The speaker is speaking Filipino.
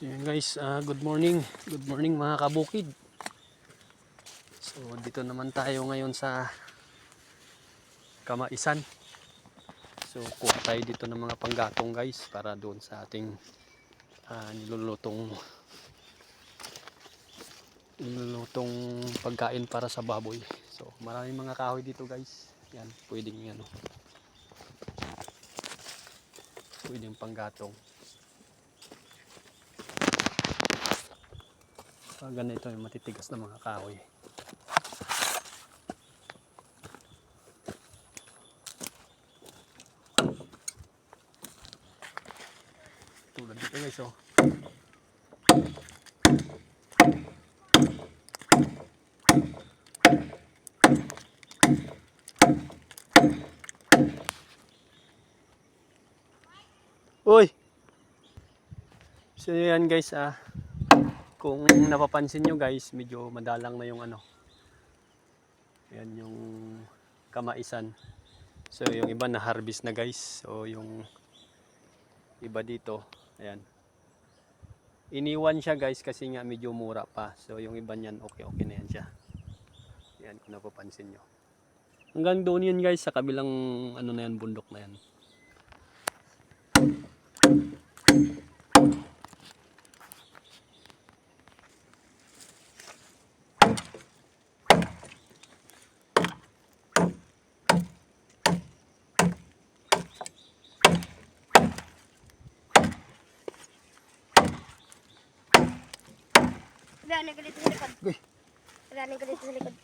So yun guys, ah, good morning. Good morning mga kabukid. So dito naman tayo ngayon sa Kamaisan. So kuha tayo dito ng mga panggatong guys para doon sa ating ah, nilulutong nilulutong pagkain para sa baboy. So maraming mga kahoy dito guys. Yan, pwedeng ano. Pwedeng panggatong. Ganito yung matitigas na mga kahoy. Tulad dito guys oh. Uy! So yan guys ah. Kung napapansin nyo guys, medyo madalang na yung ano. Yan yung kamaisan. So yung iba na harvest na guys. So yung iba dito, ayan. Iniwan siya guys kasi nga medyo mura pa. So yung iba niyan okay okay na yan siya. Yan kung napapansin nyo. Hanggang doon yun guys sa kabilang ano na yan bundok na yan. Wala na galit sa likod. Wala na galit sa likod.